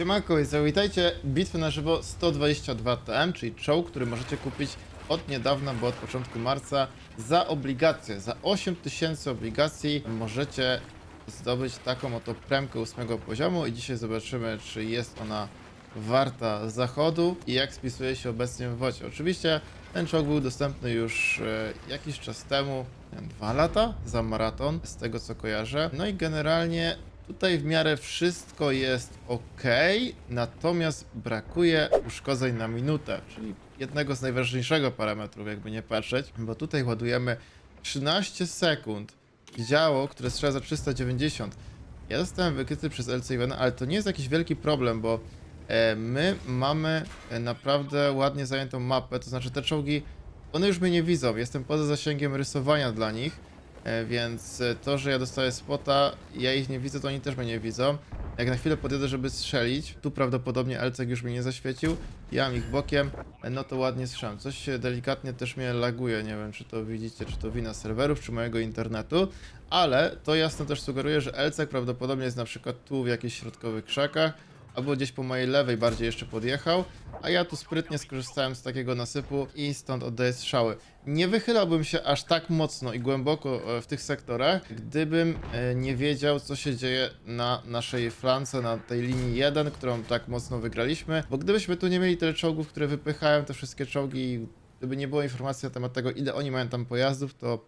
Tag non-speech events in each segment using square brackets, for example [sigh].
Siemanko i zawitajcie bitwy na żywo 122 TM, czyli czołg, który możecie kupić od niedawna, bo od początku marca za obligacje. Za 8000 obligacji możecie zdobyć taką oto premkę 8 poziomu i dzisiaj zobaczymy, czy jest ona warta zachodu i jak spisuje się obecnie w wodzie. Oczywiście ten czołg był dostępny już e, jakiś czas temu, dwa lata za maraton, z tego co kojarzę. No i generalnie Tutaj w miarę wszystko jest ok, natomiast brakuje uszkodzeń na minutę, czyli jednego z najważniejszego parametrów, jakby nie patrzeć, bo tutaj ładujemy 13 sekund działo, które strzela za 390. Ja zostałem wykryty przez LC Ivana, ale to nie jest jakiś wielki problem, bo e, my mamy e, naprawdę ładnie zajętą mapę, to znaczy te czołgi, one już mnie nie widzą, jestem poza zasięgiem rysowania dla nich, Więc e, to, że ja dostaję spota, ja ich nie widzę, to oni też mnie nie widzą. Jak na chwilę podjadę, żeby strzelić, tu prawdopodobnie Elcek już mnie nie zaświecił, ja mam ich bokiem, e, no to ładnie strzelam. Coś delikatnie też mnie laguje, nie wiem czy to widzicie, czy to wina serwerów, czy mojego internetu, ale to jasno też sugeruje, że Elcek prawdopodobnie jest na przykład tu w jakichś środkowych krzakach, albo gdzieś po mojej lewej bardziej jeszcze podjechał, a ja tu sprytnie skorzystałem z takiego nasypu i stąd oddaję strzały. Nie wychylałbym się aż tak mocno i głęboko e, w tych sektorach, gdybym e, nie wiedział, co się dzieje na naszej flance, na tej linii 1, którą tak mocno wygraliśmy, bo gdybyśmy tu nie mieli tyle czołgów, które wypychają te wszystkie czołgi, gdyby nie było informacji na temat tego, ile oni mają tam pojazdów, to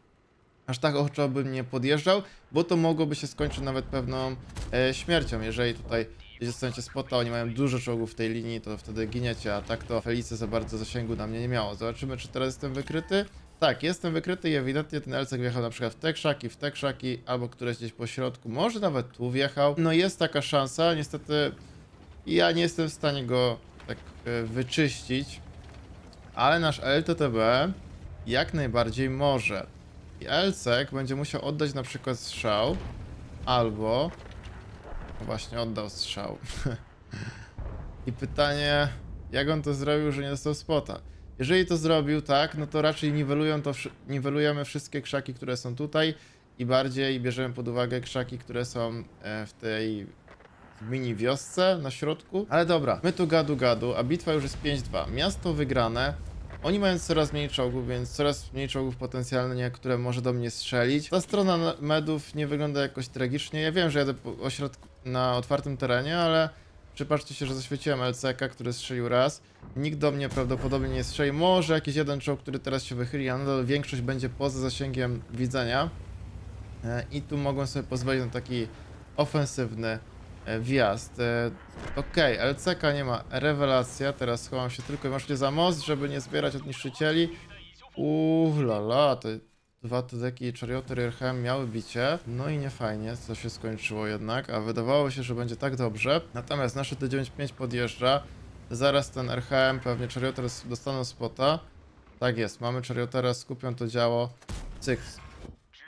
aż tak ochoczo bym nie podjeżdżał, bo to mogłoby się skończyć nawet pewną e, śmiercią, jeżeli tutaj jeśli dostaniecie spota, oni mają dużo czołgów w tej linii, to wtedy giniecie, a tak to Felice za bardzo zasięgu na mnie nie miało. Zobaczymy, czy teraz jestem wykryty. Tak, jestem wykryty i ewidentnie ten Elcek wjechał na przykład w te krzaki, w te krzaki, albo któreś gdzieś po środku, może nawet tu wjechał. No jest taka szansa, niestety ja nie jestem w stanie go tak e, wyczyścić, ale nasz LTTB jak najbardziej może. I Elcek będzie musiał oddać na przykład strzał, albo Właśnie oddał strzał. [laughs] I pytanie, jak on to zrobił, że nie dostał spota? Jeżeli to zrobił tak, no to raczej niwelują to, niwelujemy wszystkie krzaki, które są tutaj i bardziej bierzemy pod uwagę krzaki, które są e, w tej mini wiosce na środku. Ale dobra, my tu gadu gadu, a bitwa już jest 5-2. Miasto wygrane. Oni mają coraz mniej czołgów, więc coraz mniej czołgów potencjalnie, które może do mnie strzelić. Ta strona na- medów nie wygląda jakoś tragicznie. Ja wiem, że jadę po ośrodku na otwartym terenie, ale przypatrzcie się, że zaświeciłem LCK, który strzelił raz. Nikt do mnie prawdopodobnie nie strzeli. Może jakiś jeden czołg, który teraz się wychyli, a nadal większość będzie poza zasięgiem widzenia. E, I tu mogą sobie pozwolić na taki ofensywny wjazd. E, Okej, LCK nie ma. Rewelacja. Teraz schowam się tylko i wyłącznie za most, żeby nie zbierać od niszczycieli. Uuu, lala, te dwa Tudeki i Charioty miały bicie. No i nie fajnie, co się skończyło jednak, a wydawało się, że będzie tak dobrze. Natomiast nasze T95 podjeżdża. Zaraz ten RHM, pewnie Charioter dostaną spota. Tak jest, mamy Chariotera, skupią to działo. Cyk,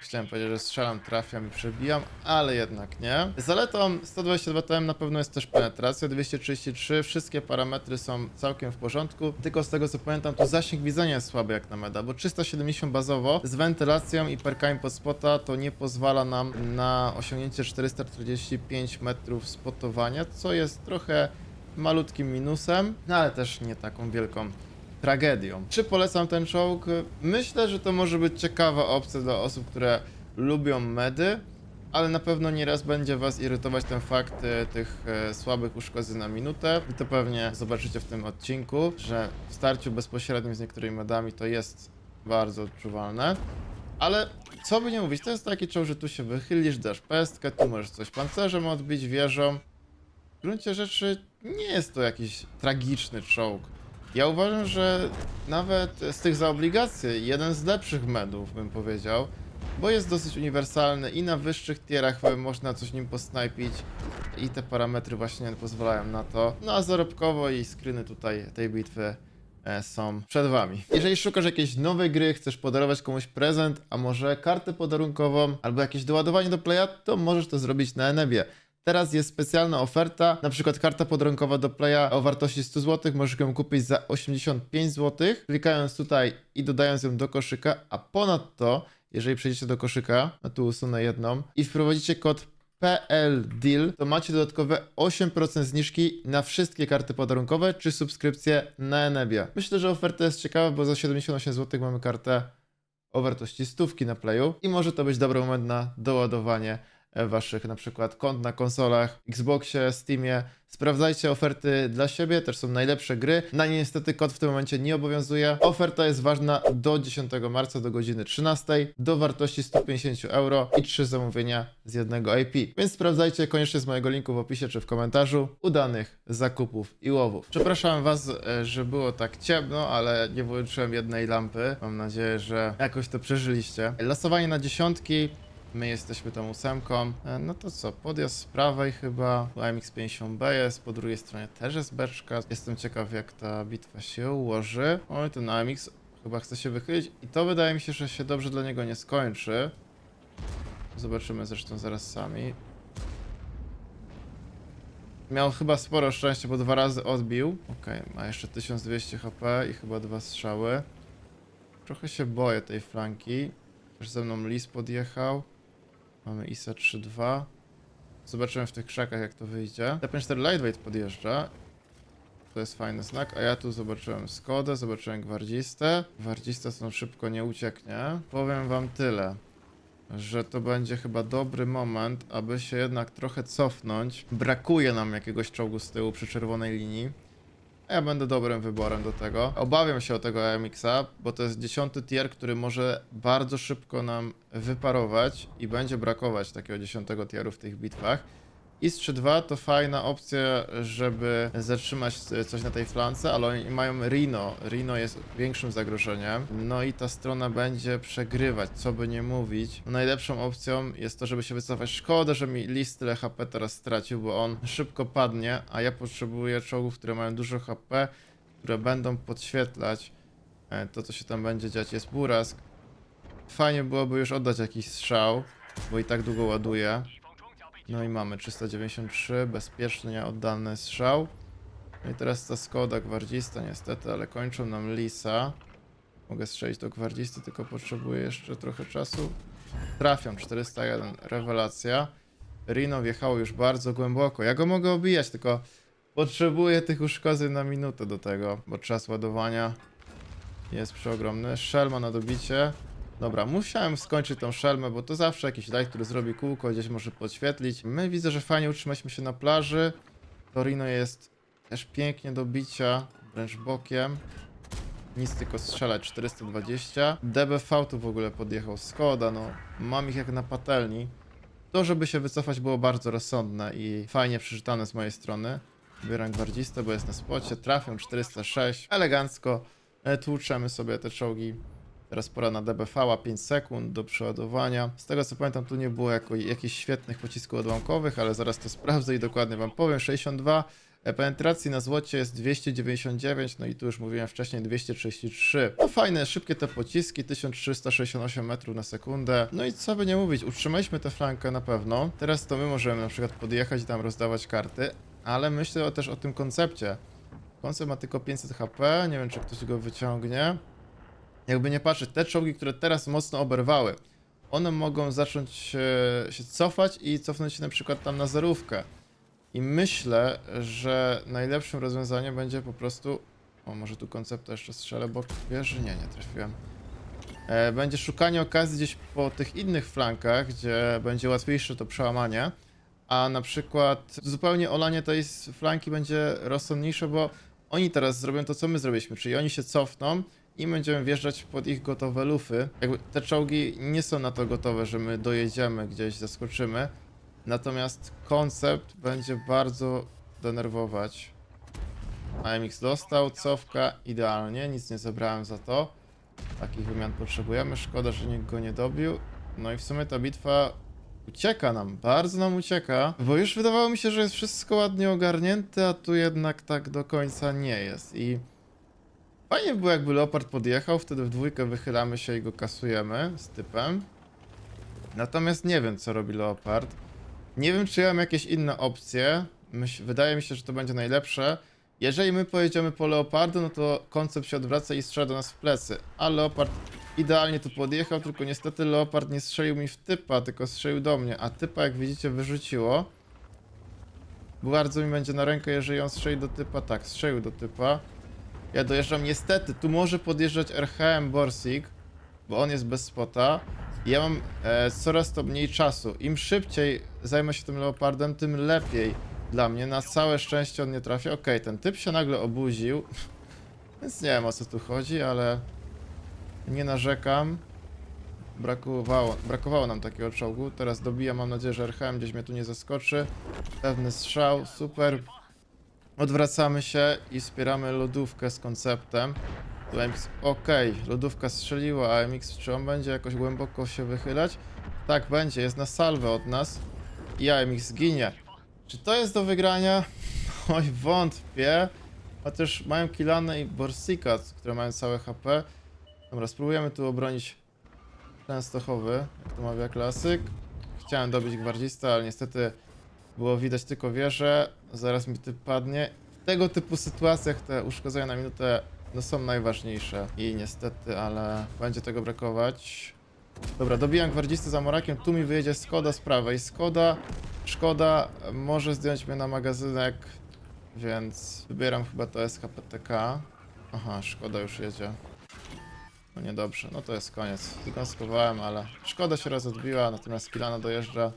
Chciałem powiedzieć, że strzelam, trafiam i przebijam, ale jednak nie. Zaletą 122 TM na pewno jest też penetracja, 233, wszystkie parametry są całkiem w porządku, tylko z tego co pamiętam to zasięg widzenia jest słaby jak na meda, bo 370 bazowo z wentylacją i perkami pod spota to nie pozwala nam na osiągnięcie 445 metrów spotowania, co jest trochę malutkim minusem, no ale też nie taką wielką tragedią. Czy polecam ten czołg? Myślę, że to może być ciekawa opcja dla osób, które lubią medy, ale na pewno nieraz będzie was irytować ten fakt e, tych e, słabych uszkodzeń na minutę i to pewnie zobaczycie w tym odcinku, że w starciu bezpośrednim z niektórymi medami to jest bardzo odczuwalne. Ale co by nie mówić, to jest taki czołg, że tu się wychylisz, dasz pestkę, tu możesz coś pancerzem odbić, wieżą. W gruncie rzeczy nie jest to jakiś tragiczny czołg. Ja uważam, że nawet z tych za jeden z lepszych medów, bym powiedział, bo jest dosyć uniwersalny i na wyższych tierach można coś nim posnajpić i te parametry właśnie pozwalają na to. No a zarobkowo i screeny tutaj tej bitwy e, są przed wami. Jeżeli szukasz jakiejś nowej gry, chcesz podarować komuś prezent, a może kartę podarunkową albo jakieś doładowanie do playa, to możesz to zrobić na Enebie. Teraz jest specjalna oferta, na przykład karta podrękowa do Playa o wartości 100 zł, możesz ją kupić za 85 zł, klikając tutaj i dodając ją do koszyka, a ponadto, jeżeli przejdziecie do koszyka, a tu usunę jedną, i wprowadzicie kod PL Deal, to macie dodatkowe 8% zniżki na wszystkie karty podarunkowe czy subskrypcje na Enebie. Myślę, że oferta jest ciekawa, bo za 78 zł mamy kartę o wartości stówki na playu i może to być dobry moment na doładowanie waszych na przykład kont na konsolach, Xboxie, Steamie. Sprawdzajcie oferty dla siebie, też są najlepsze gry. Na nie niestety kod w tym momencie nie obowiązuje. Oferta jest ważna do 10 marca do godziny 13 do wartości 150 euro i 3 zamówienia z jednego IP. Więc sprawdzajcie koniecznie z mojego linku w opisie czy w komentarzu udanych zakupów i łowów. Przepraszam was, e, że było tak ciemno, ale nie włączyłem jednej lampy. Mam nadzieję, że jakoś to przeżyliście. Losowanie na dziesiątki. My jesteśmy tą ósemką. E, No to co, podjazd z prawej chyba, tu AMX-50B jest, po drugiej stronie też jest beczka. Jestem ciekaw jak ta bitwa się ułoży. Oj, ten AMX chyba chce się wychylić i to wydaje mi się, że się dobrze dla niego nie skończy. Zobaczymy zresztą zaraz sami. Miał chyba sporo szczęścia, bo dwa razy odbił. Okej, ma jeszcze 1200 HP i chyba dwa strzały. Trochę się boję tej flanki. Też ze mną Lis podjechał. Mamy ISA 3-2. Zobaczymy w tych krzakach jak to wyjdzie. T4 Lightweight podjeżdża. To jest fajny znak, a ja tu zobaczyłem Skodę, zobaczyłem Gwardzistę. Gwardzista stąd szybko nie ucieknie. Powiem wam tyle, że to będzie chyba dobry moment, aby się jednak trochę cofnąć. Brakuje nam jakiegoś czołgu z tyłu przy czerwonej linii. Ja będę dobrym wyborem do tego. Obawiam się o tego AMX-a, bo to jest dziesiąty tier, który może bardzo szybko nam wyparować i będzie brakować takiego dziesiątego tieru w tych bitwach. IS 3-2 to fajna opcja, żeby zatrzymać coś na tej flance, ale oni mają Rino. Rino jest większym zagrożeniem. No i ta strona będzie przegrywać, co by nie mówić. Najlepszą opcją jest to, żeby się wycofać. Szkoda, że mi list tyle HP teraz stracił, bo on szybko padnie, a ja potrzebuję czołgów, które mają dużo HP, które będą podświetlać e, to, co się tam będzie dziać. Jest Burask. Fajnie byłoby już oddać jakiś strzał, bo i tak długo ładuje. No i mamy 393, bezpiecznie oddany strzał. No i teraz ta Skoda gwardzista niestety, ale kończą nam Lisa. Mogę strzelić do gwardzisty, tylko potrzebuję jeszcze trochę czasu. Trafiam, 401, rewelacja. Rino wjechało już bardzo głęboko. Ja go mogę obijać, tylko potrzebuję tych uszkodzeń na minutę do tego, bo czas ładowania jest przeogromny. Szelma na dobicie. Dobra, musiałem skończyć tą szelmę, bo to zawsze jakiś light, który zrobi kółko, gdzieś może podświetlić. My widzę, że fajnie utrzymaliśmy się na plaży. Torino jest też pięknie do bicia, wręcz bokiem. Nic tylko strzelać, 420. DBV tu w ogóle podjechał, Skoda, no. Mam ich jak na patelni. To, żeby się wycofać było bardzo rozsądne i fajnie przeczytane z mojej strony. Wybieram gwardzistę, bo jest na spocie, trafią 406, elegancko. E, Tłuczemy sobie te czołgi Teraz pora na DBV, 5 sekund do przeładowania. Z tego co pamiętam, tu nie było jako, jakichś świetnych pocisków odłamkowych, ale zaraz to [laughs] sprawdzę i dokładnie wam powiem. 62, e, penetracji na złocie jest 299, no i tu już mówiłem wcześniej 233. No fajne, szybkie te pociski, 1368 metrów na sekundę. No i co by nie mówić, utrzymaliśmy tę flankę na pewno. Teraz to my możemy na przykład podjechać i tam rozdawać karty, ale myślę też o tym koncepcie. Koncept ma tylko 500 HP, nie wiem czy ktoś go wyciągnie jakby nie patrzeć, te czołgi, które teraz mocno oberwały, one mogą zacząć się, się cofać i cofnąć się na przykład tam na zerówkę. I myślę, że najlepszym rozwiązaniem będzie po prostu. O, może tu koncepta jeszcze strzelę, bo wiesz, nie, nie trafiłem. E, będzie szukanie okazji gdzieś po tych innych flankach, gdzie będzie łatwiejsze to przełamanie. A na przykład zupełnie olanie tej flanki będzie rozsądniejsze, bo oni teraz zrobią to, co my zrobiliśmy, czyli oni się cofną i będziemy wjeżdżać pod ich gotowe lufy. Jakby te czołgi nie są na to gotowe, że my dojedziemy gdzieś, zaskoczymy. Natomiast koncept będzie bardzo denerwować. AMX dostał, cofka, idealnie, nic nie zebrałem za to. Takich wymian potrzebujemy, szkoda, że nikt go nie dobił. No i w sumie ta bitwa ucieka nam, bardzo nam ucieka, bo już wydawało mi się, że jest wszystko ładnie ogarnięte, a tu jednak tak do końca nie jest i... Fajnie by było jakby Leopard podjechał, wtedy w dwójkę wychylamy się i go kasujemy z typem. Natomiast nie wiem co robi Leopard. Nie wiem czy ja mam jakieś inne opcje. Wydaje mi się, że to będzie najlepsze. Jeżeli my pojedziemy po Leopardu, no to koncept się odwraca i strzela do nas w plecy. A Leopard idealnie tu podjechał, tylko niestety Leopard nie strzelił mi w typa, tylko strzelił do mnie. A typa, jak widzicie, wyrzuciło. Bardzo mi będzie na rękę, jeżeli on strzeli do typa. Tak, strzelił do typa. Ja dojeżdżam. Niestety, tu może podjeżdżać RHM Borsig, bo on jest bez spota. Ja mam e, coraz to mniej czasu. Im szybciej zajmę się tym leopardem, tym lepiej dla mnie. Na całe szczęście on nie trafia. Okej, ten typ się nagle obudził. [laughs] Więc nie wiem o co tu chodzi, ale nie narzekam. Brakowało, brakowało nam takiego czołgu. Teraz dobijam, mam nadzieję, że RHM gdzieś mnie tu nie zaskoczy. Pewny strzał, super. Odwracamy się i wspieramy lodówkę z konceptem. Tu AMX, okej, lodówka strzeliła, a AMX czy on będzie jakoś głęboko się wychylać? Tak, będzie, jest na salwę od nas i AMX zginie. Czy to jest do wygrania? [laughs] Oj, wątpię. Chociaż mają Kilane i Borsika, które mają całe HP. Dobra, spróbujemy tu obronić Częstochowy, jak to mawia klasyk. Chciałem dobić gwardzista, ale niestety było widać tylko wieżę. Zaraz mi typ padnie. W tego typu sytuacjach te uszkodzenia na minutę no, są najważniejsze. I niestety, ale będzie tego brakować. Dobra, dobijam gwardzistę za Morakiem. Tu mi wyjedzie Skoda z prawej. Skoda, Szkoda może zdjąć mnie na magazynek, więc wybieram chyba to SKPTK. Aha, Szkoda już jedzie. No niedobrze, no to jest koniec. Tylko skowałem, ale szkoda się raz odbiła, natomiast Kilana dojeżdża.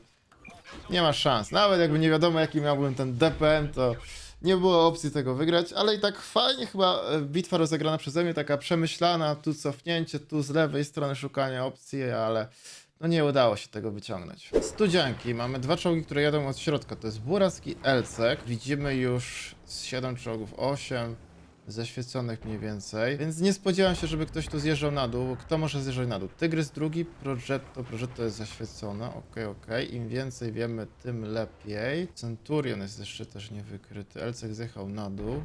Nie ma szans. Nawet jakby nie wiadomo jaki miałbym ten DPM, to nie było opcji tego wygrać, ale i tak fajnie chyba e, bitwa rozegrana przeze mnie, taka przemyślana, tu cofnięcie, tu z lewej strony szukania opcji, ale no nie udało się tego wyciągnąć. Studzianki, mamy dwa czołgi, które jadą od środka, to jest Burask i Elcek. Widzimy już z 7 czołgów, 8 zaświeconych mniej więcej, więc nie spodziewam się, żeby ktoś tu zjeżdżał na dół. Kto może zjeżdżać na dół? Tygrys drugi, Progetto, Progetto jest zaświecone, okej, okej. Im więcej wiemy, tym lepiej. Centurion jest jeszcze też niewykryty, Elcek zjechał na dół.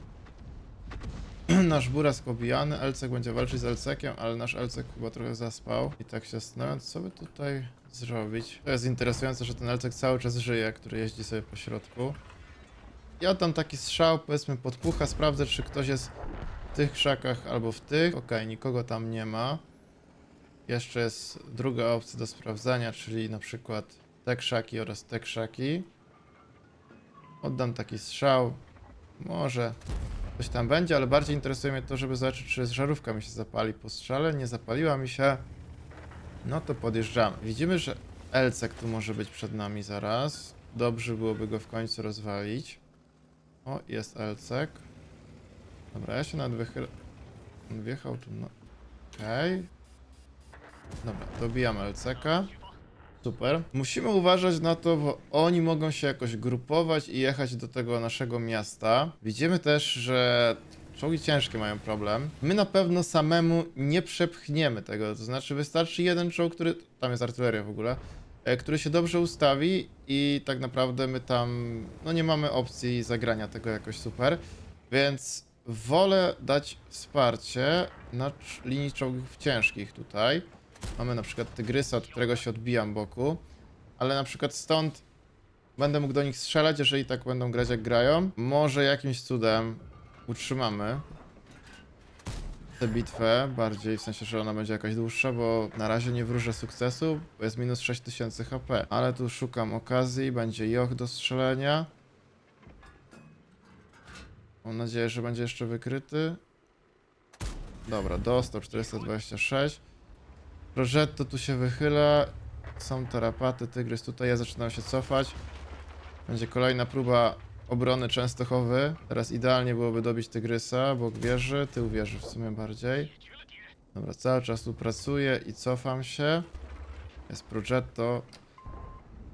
[clears throat] Nasz Burask obijany, Elcek będzie walczyć z Elcekiem, ale nasz Elcek chyba trochę zaspał. I tak się zastanawiam, co by tutaj zrobić. To jest interesujące, że ten Elcek cały czas żyje, który jeździ sobie po środku. Ja dam taki strzał, powiedzmy podpucha, sprawdzę czy ktoś jest w tych krzakach albo w tych. Okej, nikogo tam nie ma. Jeszcze jest druga opcja do sprawdzania, czyli na przykład te krzaki oraz te krzaki. Oddam taki strzał. Może coś tam będzie, ale bardziej interesuje mnie to, żeby zobaczyć, czy żarówka mi się zapali po strzale. Nie zapaliła mi się. No to podjeżdżamy. Widzimy, że Elcek tu może być przed nami zaraz. Dobrze byłoby go w końcu rozwalić. O, jest Elcek. Dobra, ja się nawet wychyl... Wjechał tu na... Okej. Dobra, dobijam Elceka. Super. Musimy uważać na to, bo oni mogą się jakoś grupować i jechać do tego naszego miasta. Widzimy też, że czołgi ciężkie mają problem. My na pewno samemu nie przepchniemy tego, to znaczy wystarczy jeden czołg, który... Tam jest artyleria w ogóle który się dobrze ustawi i tak naprawdę my tam no nie mamy opcji zagrania tego jakoś super, więc wolę dać wsparcie na linii czołgów ciężkich tutaj. Mamy na przykład Tygrysa, od którego się odbijam boku, ale na przykład stąd będę mógł do nich strzelać, jeżeli tak będą grać jak grają. Może jakimś cudem utrzymamy tę bitwę bardziej, w sensie, że ona będzie jakaś dłuższa, bo na razie nie wróżę sukcesu, bo jest minus 6000 HP. Ale tu szukam okazji, będzie joch do strzelenia. Mam nadzieję, że będzie jeszcze wykryty. Dobra, dostał 426. Progetto tu się wychyla. Są tarapaty, tygrys tutaj, ja zaczynam się cofać. Będzie kolejna próba obrony Częstochowy. Teraz idealnie byłoby dobić Tygrysa, bok wieży, tył wieży w sumie bardziej. Dobra, cały czas tu pracuję i cofam się. Jest Progetto.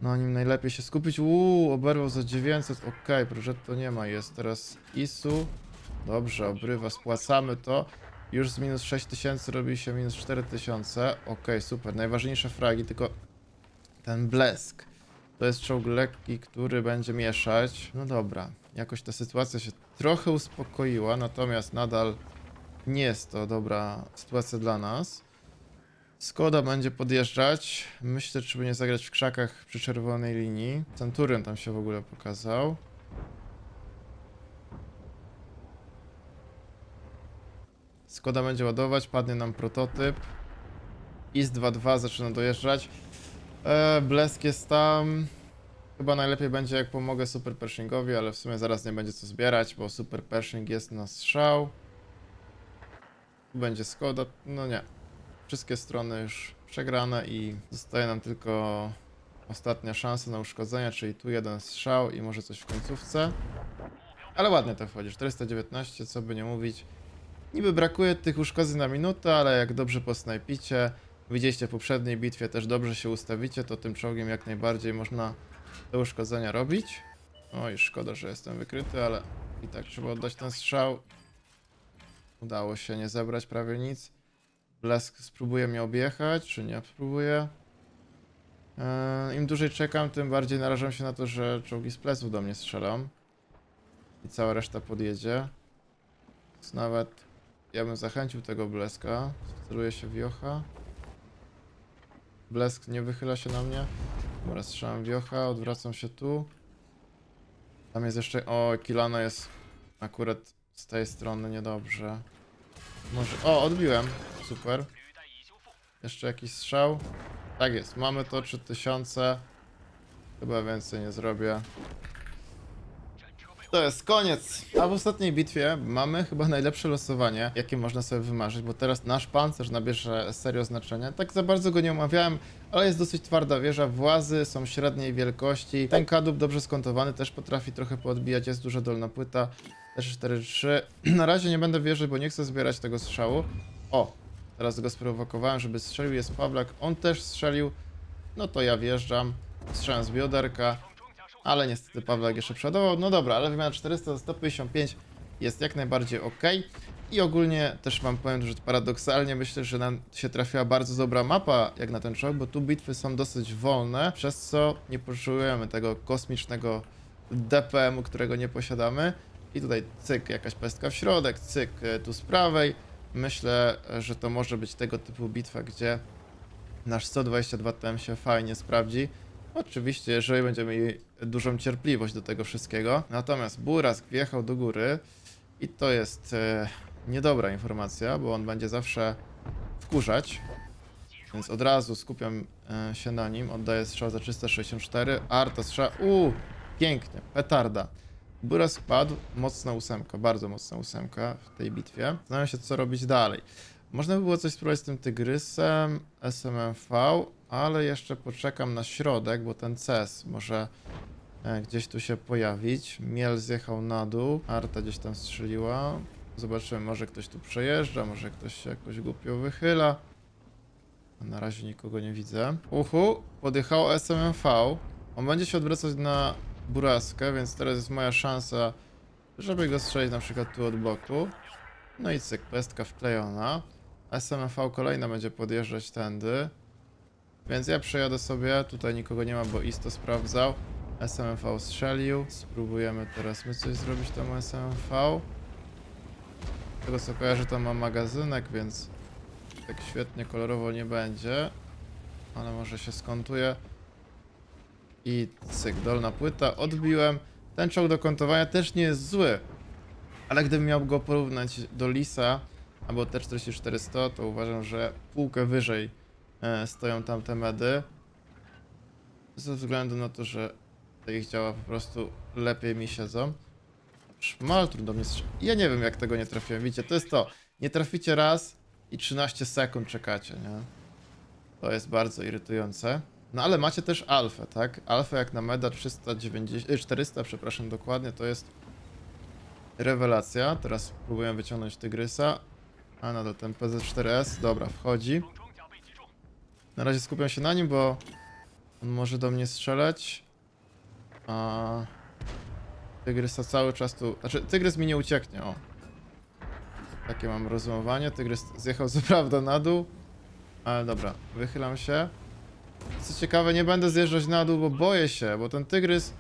No nim najlepiej się skupić. Uuu, oberwał za 900. Okej, Progetto nie ma. Jest teraz Isu. Dobrze, obrywa, spłacamy to. Już z minus 6000 robi się minus 4000. Okej, super. Najważniejsze fragi, tylko ten blesk. To jest czołg lekki, który będzie mieszać. No dobra, jakoś ta sytuacja się trochę uspokoiła, natomiast nadal nie jest to dobra sytuacja dla nas. Skoda będzie podjeżdżać. Myślę, czy nie zagrać w krzakach przy czerwonej linii. Centurion tam się w ogóle pokazał. Skoda będzie ładować, padnie nam prototyp. IS 2.2 zaczyna dojeżdżać. E, Blesk jest tam. Chyba najlepiej będzie jak pomogę Super Pershingowi, ale w sumie zaraz nie będzie co zbierać, bo Super Pershing jest na strzał. Tu będzie Skoda, no nie. Wszystkie strony już przegrane i zostaje nam tylko ostatnia szansa na uszkodzenie, czyli tu jeden strzał i może coś w końcówce. Ale ładnie to wchodzi, 419, co by nie mówić. Niby brakuje tych uszkodzeń na minutę, ale jak dobrze posnajpicie, widzieliście w poprzedniej bitwie, też dobrze się ustawicie, to tym czołgiem jak najbardziej można te uszkodzenia robić. Oj, szkoda, że jestem wykryty, ale i tak trzeba oddać ten strzał. Udało się nie zebrać prawie nic. Blesk spróbuje mnie objechać, czy nie spróbuje? Eee, Im dłużej czekam, tym bardziej narażam się na to, że czołgi z pleców do mnie strzelą. I cała reszta podjedzie. Więc nawet ja bym zachęcił tego Bleska. Celuje się Wiocha. Blesk nie wychyla się na mnie. Dobra, strzelam Wiocha, odwracam się tu. Tam jest jeszcze... O, Kilana jest akurat z tej strony niedobrze. Może... O, odbiłem. Super. Jeszcze jakiś strzał. Tak jest, mamy to 3000. Chyba więcej nie zrobię. To jest koniec. A w ostatniej bitwie mamy chyba najlepsze losowanie, jakie można sobie wymarzyć, bo teraz nasz pancerz nabierze serio znaczenia. Tak za bardzo go nie omawiałem, ale jest dosyć twarda wieża. Włazy są średniej wielkości. Ten kadłub dobrze skontowany też potrafi trochę podbijać. Jest duża dolna płyta. Też 4-3. [clears throat] Na razie nie będę wierzyć, bo nie chcę zbierać tego strzału. O, teraz go sprowokowałem, żeby strzelił. Jest Pawlak. On też strzelił. No to ja wjeżdżam. Strzelam z bioderka. Ale niestety Pawlak jeszcze przodował. No dobra, ale wymiana 400 za 155 jest jak najbardziej ok. I ogólnie też wam powiem, że paradoksalnie myślę, że nam się trafiła bardzo dobra mapa jak na ten czołg, bo tu bitwy są dosyć wolne, przez co nie potrzebujemy tego kosmicznego DPM-u, którego nie posiadamy. I tutaj cyk, jakaś pestka w środek, cyk e, tu z prawej. Myślę, że to może być tego typu bitwa, gdzie nasz 122 TM się fajnie sprawdzi. Oczywiście, jeżeli będziemy dużą cierpliwość do tego wszystkiego. Natomiast Burask wjechał do góry i to jest e, niedobra informacja, bo on będzie zawsze wkurzać. Więc od razu skupiam e, się na nim. Oddaję strzał za 364. Arta strzał. Uuu, pięknie, petarda. Burask padł, mocna ósemka, bardzo mocna ósemka w tej bitwie. Zastanawiam się, co robić dalej. Można by było coś spróbować z tym tygrysem, SMMV, ale jeszcze poczekam na środek, bo ten CES może e, gdzieś tu się pojawić. Miel zjechał na dół, Arta gdzieś tam strzeliła. Zobaczymy, może ktoś tu przejeżdża, może ktoś się jakoś głupio wychyla. Na razie nikogo nie widzę. Uhu, podjechało SMMV. On będzie się odwracać na Buraskę, więc teraz jest moja szansa, żeby go strzelić na przykład tu od boku. No i cyk, pestka wklejona. SMV kolejna będzie podjeżdżać tędy. Więc ja przejadę sobie, tutaj nikogo nie ma, bo Isto sprawdzał. SMV strzelił. Spróbujemy teraz my coś zrobić temu SMV. Z tego co kojarzę, to ma magazynek, więc tak świetnie kolorowo nie będzie. Ale może się skontuje. I cyk, dolna płyta, odbiłem. Ten czołg do kontowania też nie jest zły. Ale gdybym miał go porównać do Lisa albo T-4400, to uważam, że półkę wyżej stoją tam te medy. Ze względu na to, że te ich działa po prostu lepiej mi siedzą. Szmaltru do mnie Ja nie wiem jak tego nie trafiłem. Widzicie, to jest to. Nie traficie raz i 13 sekund czekacie, nie? To jest bardzo irytujące. No ale macie też alfę, tak? Alfa jak na meda 390, e, 400, przepraszam dokładnie, to jest rewelacja. Teraz próbuję wyciągnąć tygrysa. A nadal ten PZ4S, dobra, wchodzi. Na razie skupiam się na nim, bo on może do mnie strzelać. A tygrysa cały czas tu. Znaczy, tygrys mi nie ucieknie, o. Takie mam rozumowanie. Tygrys zjechał co prawda na dół, ale dobra, wychylam się. Co ciekawe, nie będę zjeżdżać na dół, bo boję się, bo ten tygrys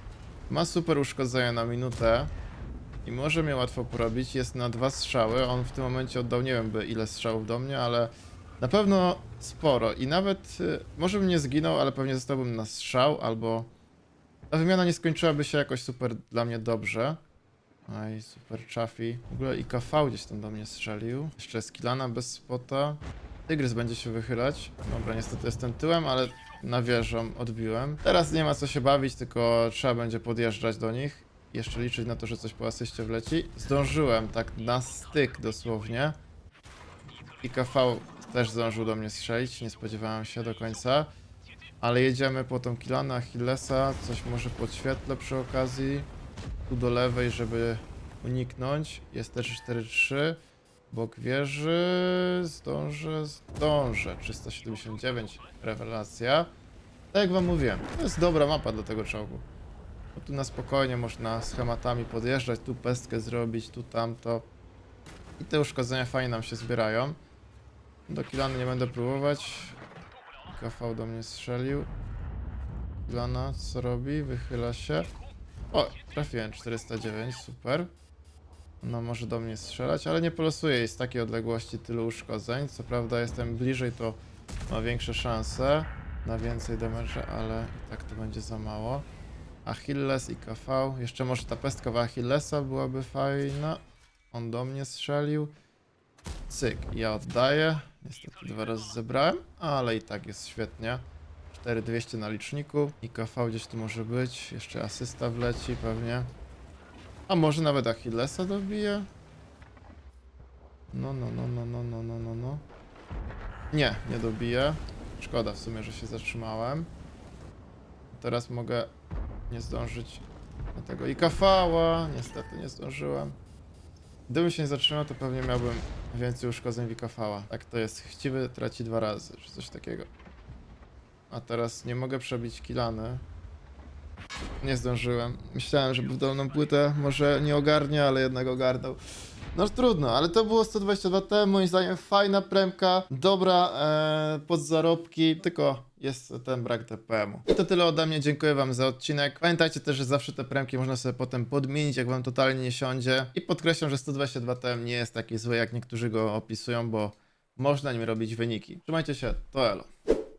ma super uszkodzenia na minutę i może mnie łatwo porobić. Jest na dwa strzały. On w tym momencie oddał nie wiem by ile strzałów do mnie, ale na pewno sporo. I nawet y, może bym nie zginął, ale pewnie zostałbym na strzał albo ta wymiana nie skończyłaby się jakoś super dla mnie dobrze. Aj, super Chaffy. W ogóle IKV gdzieś tam do mnie strzelił. Jeszcze Skilana bez spota. Tygrys będzie się wychylać. Dobra, niestety jestem tyłem, ale na wieżą odbiłem. Teraz nie ma co się bawić, tylko trzeba będzie podjeżdżać do nich. Jeszcze liczyć na to, że coś po asyście wleci. Zdążyłem tak na styk dosłownie. IKV też zdążył do mnie strzelić, nie spodziewałem się do końca. Ale jedziemy po tą Kilana Achillesa, coś może podświetlę przy okazji. Tu do lewej, żeby uniknąć. Jest też 4-3. Bok wieży. Zdążę, zdążę. 379. Rewelacja. Tak jak wam mówiłem, to jest dobra mapa do tego czołgu. Bo tu na spokojnie można schematami podjeżdżać, tu pestkę zrobić, tu tamto. I te uszkodzenia fajnie nam się zbierają. Do Kilana nie będę próbować. KV do mnie strzelił. Kilana co robi? Wychyla się. O, trafiłem 409, super. No może do mnie strzelać, ale nie polosuję jej z takiej odległości tylu uszkodzeń. Co prawda jestem bliżej, to ma większe szanse na więcej damage, ale i tak to będzie za mało. Achilles i KV. Jeszcze może ta pestkowa Achillesa byłaby fajna. On do mnie strzelił. Cyk, ja oddaję. Niestety dwa razy zebrałem, ale i tak jest świetnie. 4200 na liczniku. I KV gdzieś tu może być. Jeszcze asysta wleci pewnie. A może nawet Achillesa dobije? No, no, no, no, no, no, no, no, no. Nie, nie dobije. Szkoda w sumie, że się zatrzymałem. Teraz mogę nie zdążyć na tego IKV-a. Niestety nie zdążyłem. Gdybym się nie zatrzymał, to pewnie miałbym więcej uszkodzeń w IKV-a. Tak to jest. Chciwy traci dwa razy, czy coś takiego. A teraz nie mogę przebić kilany. Nie zdążyłem. Myślałem, żeby w dolną płytę może nie ogarnie, ale jednak ogarnął. No trudno, ale to było 122 T, moim zdaniem fajna premka, dobra e, pod zarobki, tylko jest ten brak TPM-u. I to tyle ode mnie, dziękuję wam za odcinek. Pamiętajcie też, że zawsze te premki można sobie potem podmienić, jak wam totalnie nie siądzie. I podkreślam, że 122 TM nie jest taki zły, jak niektórzy go opisują, bo można nim robić wyniki. Trzymajcie się, to elo.